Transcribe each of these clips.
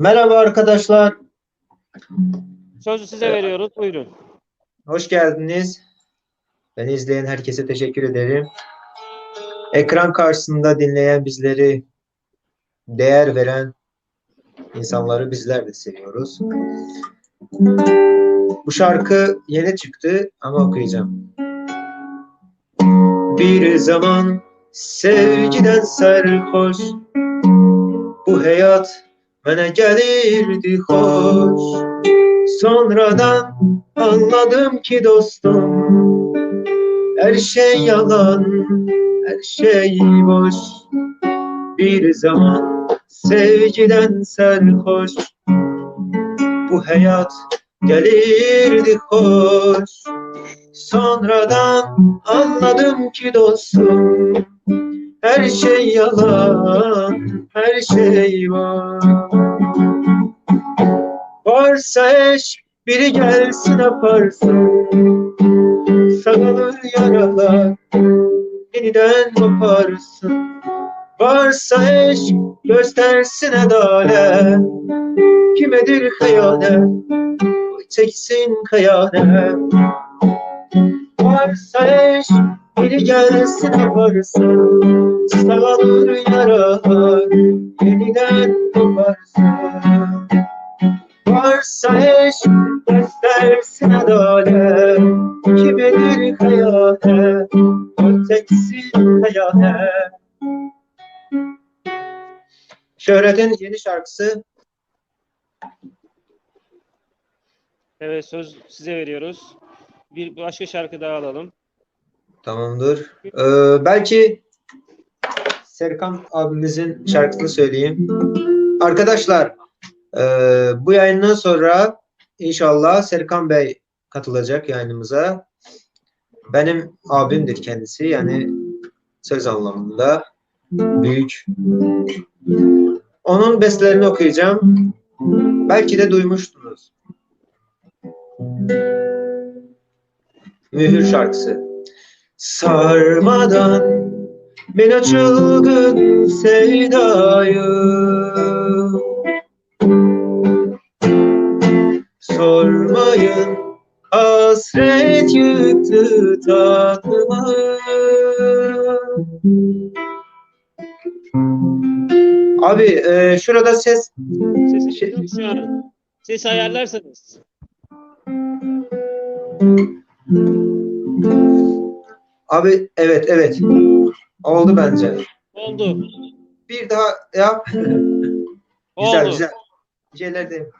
Merhaba arkadaşlar. Sözü size veriyoruz. Buyurun. Hoş geldiniz. Beni izleyen herkese teşekkür ederim. Ekran karşısında dinleyen bizleri değer veren insanları bizler de seviyoruz. Bu şarkı yeni çıktı ama okuyacağım. Bir zaman sevgiden sarhoş bu hayat bana gelirdi hoş. Sonradan anladım ki dostum her şey yalan, her şey boş. Bir zaman sevgiden sarhoş bu hayat gelirdi hoş. Sonradan anladım ki dostum her şey yalan, her şey var. Varsa eş biri gelsin yaparsın Sarılır yaralar yeniden koparsın. Varsa eş göstersin adalet Kimedir hayalet çeksin kayanet Varsa eş biri gelsin yaparsın Sarılır yaralar yeniden koparsın Varsa eş göstersin adalet Kimidir hayalet Öteksin hayalet Şöhret'in yeni şarkısı Evet söz size veriyoruz. Bir başka şarkı daha alalım. Tamamdır. Ee, belki Serkan abimizin şarkısını söyleyeyim. Arkadaşlar e, bu yayından sonra inşallah Serkan Bey katılacak yayınımıza. Benim abimdir kendisi yani söz anlamında büyük. Onun bestelerini okuyacağım. Belki de duymuştunuz. Mühür şarkısı. Sarmadan beni çılgın sevdayı Sormayın hasret yıktı tatlımı Abi e, şurada ses Sesi Şey- yok şu an. Ses ayarlarsanız. Abi evet evet oldu bence. Oldu. Bir daha yap. Oldu. güzel güzel. Bir şeyler de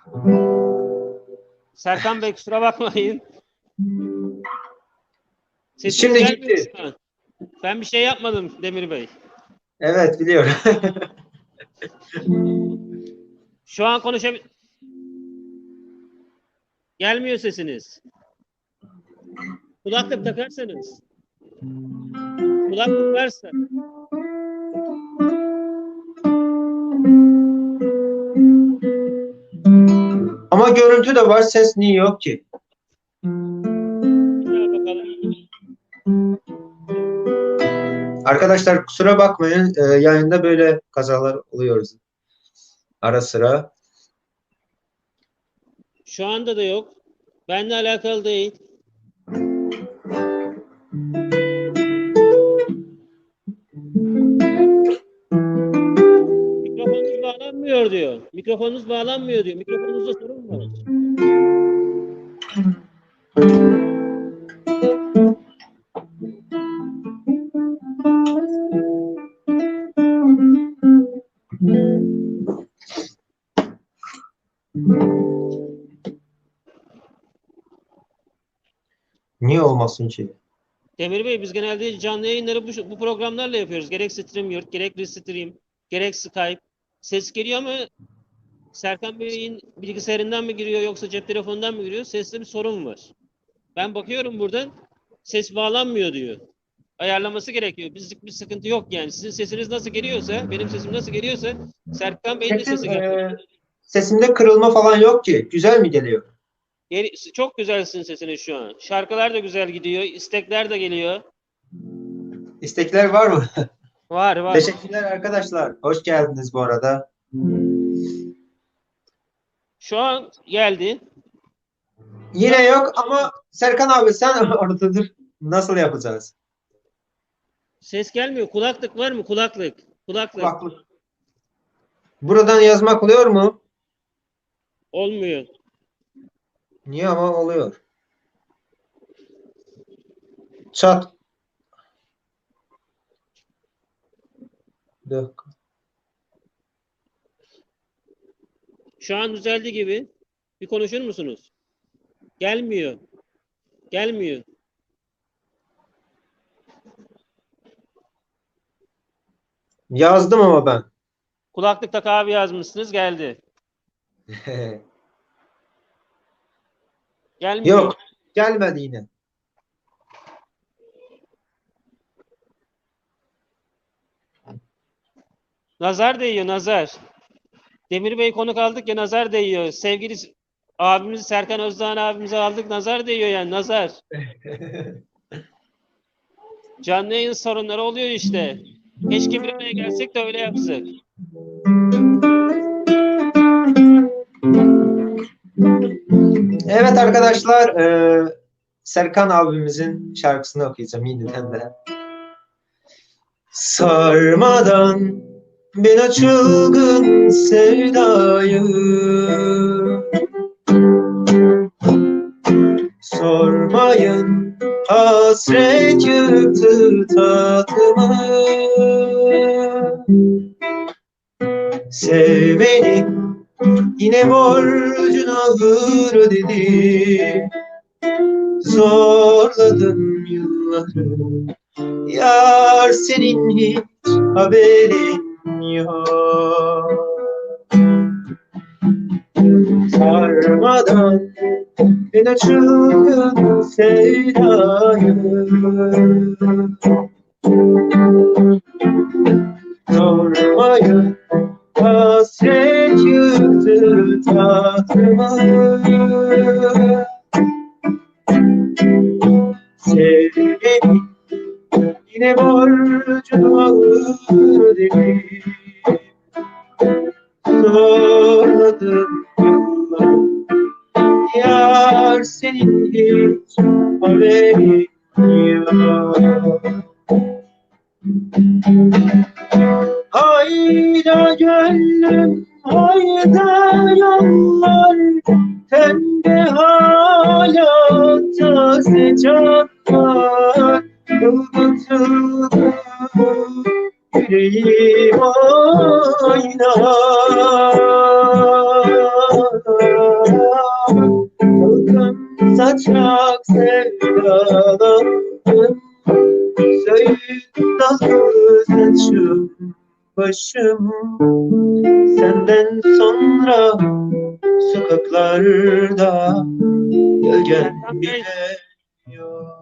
Serkan Bey kusura bakmayın. Sesiniz Şimdi gelmiyor gitti. şu an. Ben bir şey yapmadım Demir Bey. Evet biliyorum. Şu an konuşabil... Gelmiyor sesiniz. Kulaklık takarsanız. Kulaklık varsa. Ama görüntü de var, ses niye yok ki? Arkadaşlar kusura bakmayın, e, yayında böyle kazalar oluyoruz. Ara sıra. Şu anda da yok. Benle alakalı değil. Bağlanmıyor diyor. Mikrofonunuz bağlanmıyor diyor. Mikrofonunuzda sorun var. Niye olmasın ki? Demir Bey biz genelde canlı yayınları bu, bu programlarla yapıyoruz. Gerek StreamYard, gerek Restream, gerek Skype. Ses geliyor ama Serkan Bey'in bilgisayarından mı giriyor yoksa cep telefonundan mı giriyor? Seste bir sorun var. Ben bakıyorum buradan ses bağlanmıyor diyor. Ayarlaması gerekiyor. Bizlik bir sıkıntı yok yani. Sizin sesiniz nasıl geliyorsa, benim sesim nasıl geliyorsa Serkan Bey'in de Sesim, sesi geliyor. e, sesimde kırılma falan yok ki. Güzel mi geliyor? Çok güzelsin sesiniz şu an. Şarkılar da güzel gidiyor. istekler de geliyor. İstekler var mı? Var var. Teşekkürler arkadaşlar. Hoş geldiniz bu arada. Şu an geldi. Yine yok ama Serkan abi sen oradadır. Nasıl yapacağız? Ses gelmiyor. Kulaklık var mı? Kulaklık. Kulaklık. Kulaklık. Buradan yazmak oluyor mu? Olmuyor. Niye ama oluyor. Çat. Bir dakika. Şu an düzeldi gibi. Bir konuşur musunuz? Gelmiyor. Gelmiyor. Yazdım ama ben. Kulaklık tak abi yazmışsınız geldi. Gelmiyor. Yok. Gelmedi yine. Nazar değiyor nazar. Demir Bey konuk aldık ya nazar değiyor. Sevgili abimiz Serkan Özdağ abimize aldık nazar değiyor yani nazar. Canlı yayın sorunları oluyor işte. Keşke bir araya gelsek de öyle yapsak. Evet arkadaşlar, e, Serkan abimizin şarkısını okuyacağım yeniden de. Sarmadan bin o çılgın sevdayı Sormayın hasret yıktı tahtımı Sevmenin Yine borcun ağır ödedim Zorladım yılları. Yar senin hiç haberin yok Sarmadan bir çılgın sevdayı. Sormayın Hasret yıktı tahtımı Sevgimi yine borcunu ağır ödedim Zorladım yıllar. Yar senin hiç haberin yok Hayda gönlüm hayda yollar. Tende hala taze canlar Yıldızlı yüreğim oynar Bakın saçak sevdalandım Söğüt saçım başım Senden sonra sokaklarda Gölgen bile yok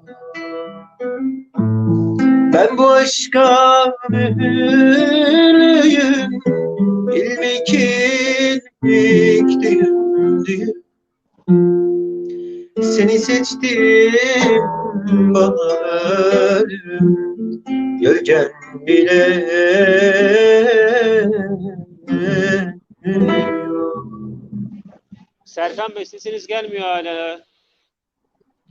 Ben bu aşka mühürlüyüm İlmik ilmik düğüm Seni seçtim bana ölüm Gölgen bile. Serkan Bey sesiniz gelmiyor hala.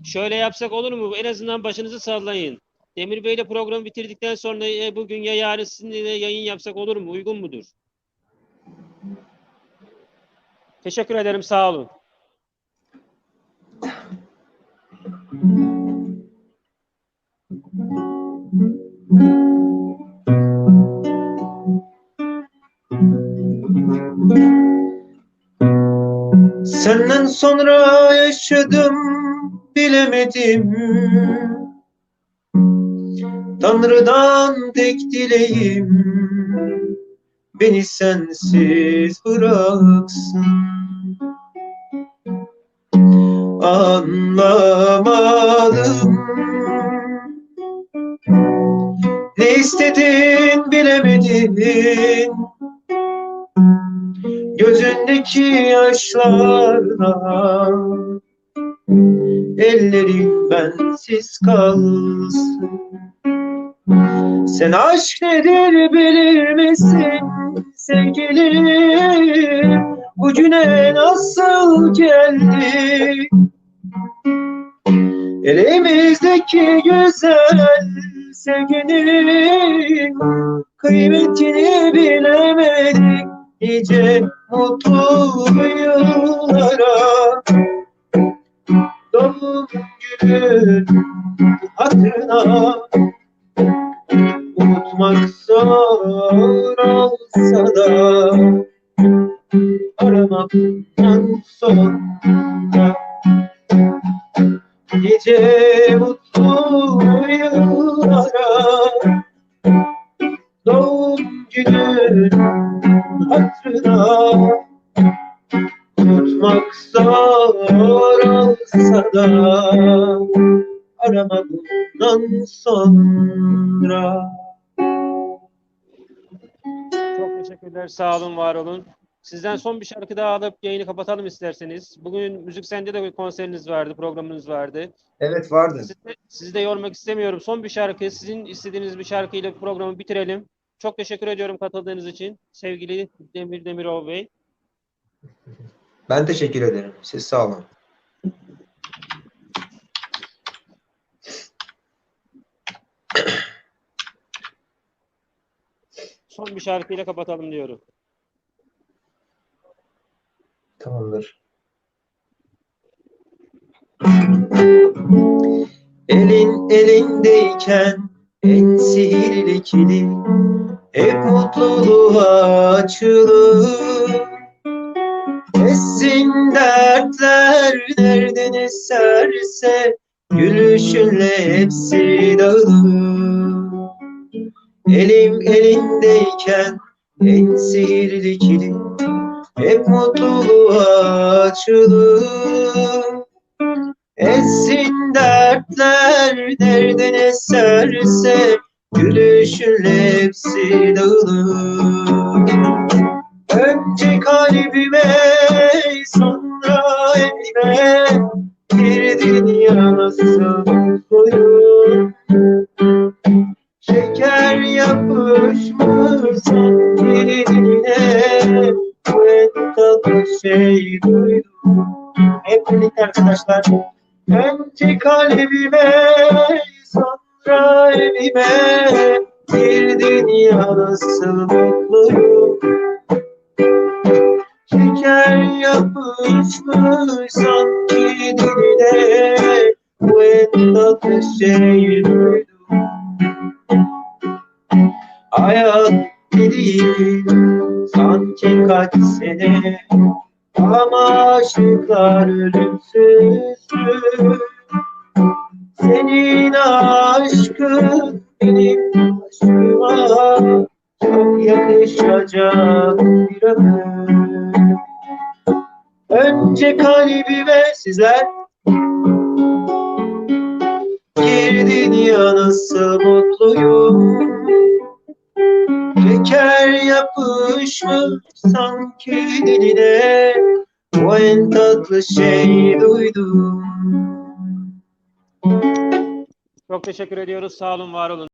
Şöyle yapsak olur mu? En azından başınızı sallayın. Demir Bey ile programı bitirdikten sonra e, bugün ya yarın sizinle yayın yapsak olur mu? Uygun mudur? Teşekkür ederim. Sağ olun. Senden sonra yaşadım bilemedim Tanrı'dan tek dileğim Beni sensiz bıraksın. Anlamadım. Ne istedin bilemedin. Gözündeki yaşlarla Ellerim bensiz kalsın Sen aşk nedir bilir misin sevgilim bugüne nasıl geldik? Elimizdeki güzel sevginin kıymetini bilemedik nice mutlu yıllara doğum günün hatırına unutmak zor olsa da aramaktan sonra nice mutlu yıllara doğum günün hatırına unutmak zor olsa da arama bundan sonra. Çok teşekkürler. Sağ olun, var olun. Sizden son bir şarkı daha alıp yayını kapatalım isterseniz. Bugün Müzik Sende de bir konseriniz vardı, programınız vardı. Evet vardı. Sizi de, sizi de yormak istemiyorum. Son bir şarkı, sizin istediğiniz bir şarkıyla programı bitirelim. Çok teşekkür ediyorum katıldığınız için. Sevgili Demir Demirov Bey. Ben teşekkür ederim. Siz sağ olun. Son bir şarkıyla kapatalım diyorum. Tamamdır. Elin elindeyken en sihirli kilit hep mutluluğa açılır. Essin dertler nereden eserse gülüşünle hepsi dağılır. Elim elindeyken en sihirli kilit hep mutluluğa açılır. Essin dertler nereden eserse gülüşünle hepsi dağılır. Önce kalbime sonra elime girdin ya nasıl mutluyum. Arkadaşlar. Önce kalbime sonra elime girdin ya nasıl mutluyum. Şeker yapışmış sanki diline bu en tatlı şey duydum. Hayat dediğin sanki kaç sene ama aşıklar ölümsüzdür. Senin aşkın benim aşkıma çok yakışacak bir ömür. Önce kalbime sizler girdin ya nasıl mutluyum. En tatlı şey duydum Çok teşekkür ediyoruz. Sağ olun, var olun.